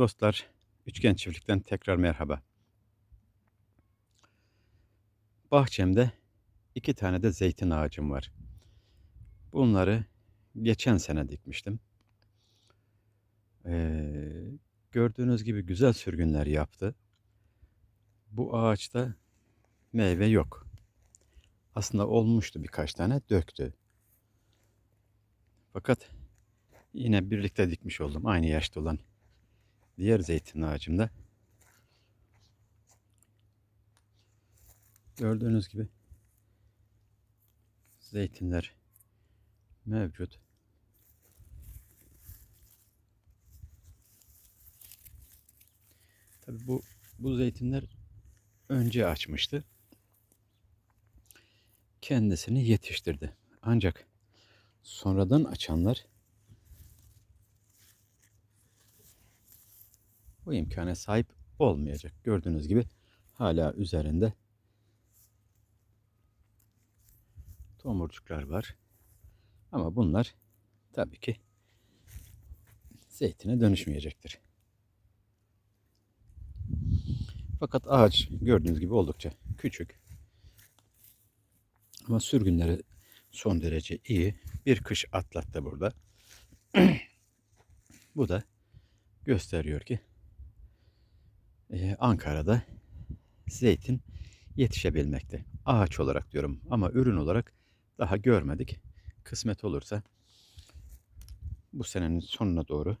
Dostlar, Üçgen Çiftlik'ten tekrar merhaba. Bahçemde iki tane de zeytin ağacım var. Bunları geçen sene dikmiştim. Ee, gördüğünüz gibi güzel sürgünler yaptı. Bu ağaçta meyve yok. Aslında olmuştu birkaç tane, döktü. Fakat yine birlikte dikmiş oldum. Aynı yaşta olan diğer zeytin ağacımda. Gördüğünüz gibi zeytinler mevcut. Tabii bu bu zeytinler önce açmıştı. Kendisini yetiştirdi. Ancak sonradan açanlar bu imkana sahip olmayacak. Gördüğünüz gibi hala üzerinde tomurcuklar var. Ama bunlar tabii ki zeytine dönüşmeyecektir. Fakat ağaç gördüğünüz gibi oldukça küçük. Ama sürgünleri son derece iyi. Bir kış atlattı burada. Bu da gösteriyor ki e, Ankara'da zeytin yetişebilmekte. Ağaç olarak diyorum ama ürün olarak daha görmedik. Kısmet olursa bu senenin sonuna doğru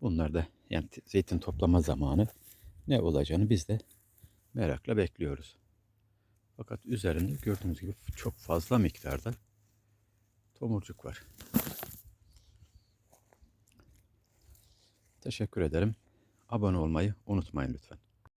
bunlar da yani zeytin toplama zamanı ne olacağını biz de merakla bekliyoruz. Fakat üzerinde gördüğünüz gibi çok fazla miktarda tomurcuk var. Teşekkür ederim. Abone olmayı unutmayın lütfen.